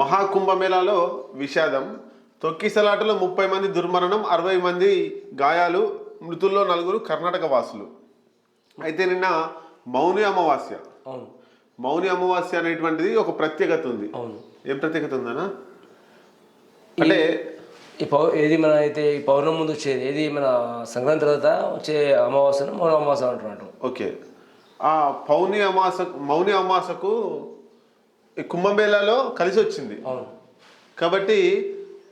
మహాకుంభమేళాలో విషాదం తొక్కిసలాటలో ముప్పై మంది దుర్మరణం అరవై మంది గాయాలు మృతుల్లో నలుగురు కర్ణాటక వాసులు. అయితే నిన్న మౌని అమావాస్య. అవును. మౌని అమావాస్య అనేటువంటిది ఒక ప్రత్యేకత ఉంది. అవును. ఏం ప్రత్యేకత ఉందనా అంటే ఈ పౌ ఏది మన అయితే ఈ పౌర్ణమి ముందు వచ్చేది ఏది మన సంక్రాంతి తర్వాత వచ్చే అమావాస్యను మౌన అమావాస్య అంటున్నట్టు ఓకే. ఆ పౌని అమాస మౌని అమాసకు కుంభమేళాలో కలిసి వచ్చింది అవును. కాబట్టి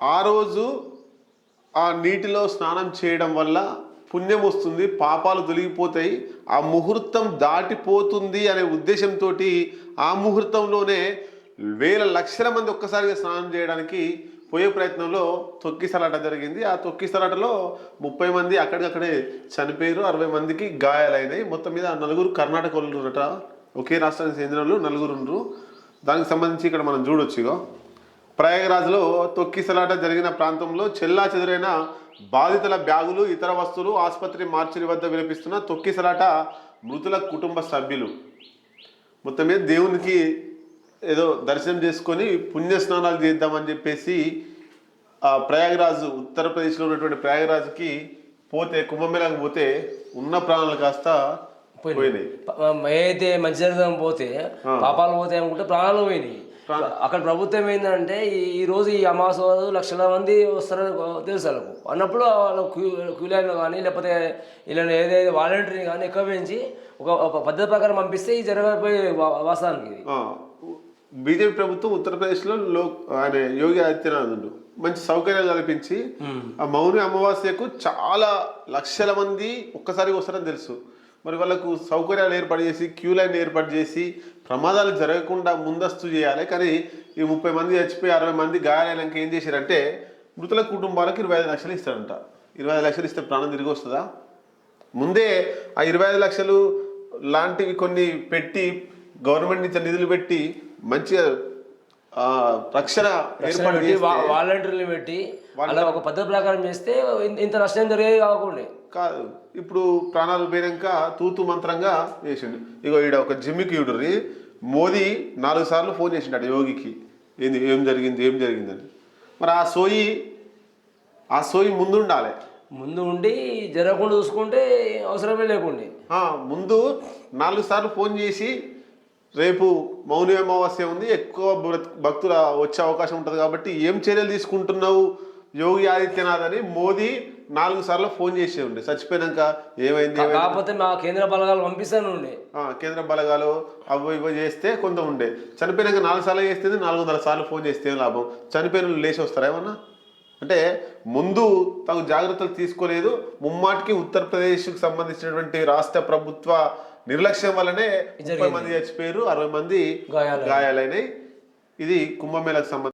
ఆ రోజు ఆ నీటిలో స్నానం చేయడం వల్ల పుణ్యం వస్తుంది పాపాలు తొలగిపోతాయి ఆ ముహూర్తం దాటిపోతుంది అనే ఉద్దేశంతో ఆ ముహూర్తంలోనే వేల లక్షల మంది ఒక్కసారిగా స్నానం చేయడానికి పోయే ప్రయత్నంలో తొక్కిసలాట జరిగింది. ఆ తొక్కిసలాటలో ముప్పై మంది అక్కడికక్కడే చనిపోయారు. అరవై మందికి గాయాలైనాయి. మొత్తం మీద నలుగురు కర్ణాటక వాళ్ళురట ఒకే రాష్ట్రానికి చెందిన వాళ్ళు నలుగురు ఉండ్రు. దానికి సంబంధించి ఇక్కడ మనం చూడొచ్చు ఇగో. ప్రయాగరాజ్లో తొక్కిసలాట జరిగిన ప్రాంతంలో చెల్లా చెదురైన బాధితుల బ్యాగులు ఇతర వస్తువులు ఆసుపత్రి మార్చిరి వద్ద వినిపిస్తున్న తొక్కిసలాట మృతుల కుటుంబ సభ్యులు. మొత్తం మీద దేవునికి ఏదో దర్శనం చేసుకొని పుణ్య స్నానాలు చేద్దామని చెప్పేసి ప్రయాగరాజు ఉత్తరప్రదేశ్లో ఉన్నటువంటి ప్రయాగరాజుకి పోతే కుంభమేళాకు పోతే ఉన్న ప్రాణాలు కాస్త పోయినాయి. ఏదైతే మంచి జరుగుదాం పోతే పాపాలు పోతాయి అనుకుంటే ప్రాణాలు పోయినాయి. అక్కడ ప్రభుత్వం ఏంటంటే ఈ రోజు ఈ అమావాస్య రోజు లక్షల మంది వస్తారని తెలుసు వాళ్ళకు. అన్నప్పుడు వాళ్ళు క్యూ క్యూ లైన్లో కానీ లేకపోతే ఇలా ఏదైతే వాలంటీర్ని కానీ ఎక్కువ పెంచి ఒక పద్ధతి ప్రకారం పంపిస్తే ఈ జరగబోయే వా- వాస్తవానికి ఇది. బీజేపీ ప్రభుత్వం ఉత్తరప్రదేశ్లో లో ఆయన యోగి ఆదిత్యనాథ్ ఉండు. మంచి సౌకర్యాలు కల్పించి ఆ మౌని అమావాస్యకు చాలా లక్షల మంది ఒక్కసారి వస్తారని తెలుసు. మరి వాళ్ళకు సౌకర్యాలు ఏర్పాటు చేసి క్యూ లైన్ ఏర్పాటు చేసి ప్రమాదాలు జరగకుండా ముందస్తు చేయాలి. కానీ ఈ ముప్పై మంది చచ్చిపోయి అరవై మంది గాయాలైనాక ఏం చేశారంటే మృతుల కుటుంబాలకు ఇరవై ఐదు లక్షలు ఇస్తారంట. ఇరవై ఐదు లక్షలు ఇస్తే ప్రాణం తిరిగి వస్తుందా? ముందే ఆ ఇరవై ఐదు లక్షలు లాంటివి కొన్ని పెట్టి గవర్నమెంట్ నుంచి నిధులు పెట్టి మంచిగా రక్షణ ఏర్పాటు వాలంటీర్లు పెట్టి అలా ఒక పద్ధతి ప్రకారం చేస్తే ఇంత నష్టం జరిగేది కాకుండా. కాదు. ఇప్పుడు ప్రాణాలు పోయినాక తూతు మంత్రంగా చేసిండు. ఇగో ఈడ ఒక జిమ్మికి ఈడుర్రి. మోదీ నాలుగు సార్లు ఫోన్ చేసిండట యోగికి. ఏంది ఏం జరిగింది ఏం జరిగిందని మరి ఆ సోయి ఆ సోయి ముందుండాలి. ముందు ఉండి జరగకుండా చూసుకుంటే అవసరమే లేకుండే. ముందు నాలుగు సార్లు ఫోన్ చేసి రేపు మౌని అమావాస్య ఉంది ఎక్కువ భక్తు- భక్తులు వచ్చే అవకాశం ఉంటుంది కాబట్టి ఏం చర్యలు తీసుకుంటున్నావు యోగి ఆదిత్యనాథ్ అని మోదీ నాలుగు సార్లు ఫోన్ చేసే ఉండే చచ్చిపోయినాక ఏమైంది? కాకపోతే మా కేంద్ర బలగాలు పంపిస్తాను ఉండే. కేంద్ర బలగాలు అవి ఇవి చేస్తే కొంత ఉండే. చనిపోయినాక నాలుగు సార్లు చేస్తే నాలుగు వందల సార్లు ఫోన్ చేస్తే లాభం? చనిపోయిన లేచి వస్తారా ఏమన్నా? అంటే ముందు తగు జాగ్రత్తలు తీసుకోలేదు. ముమ్మాటికి ఉత్తరప్రదేశ్కి సంబంధించినటువంటి రాష్ట్ర ప్రభుత్వ నిర్లక్ష్యం వల్లనే ముప్పై మంది చచ్చిపోయారు అరవై మంది గాయాలు గాయాలైనాయి. ఇది కుంభమేళకు సంబంధించి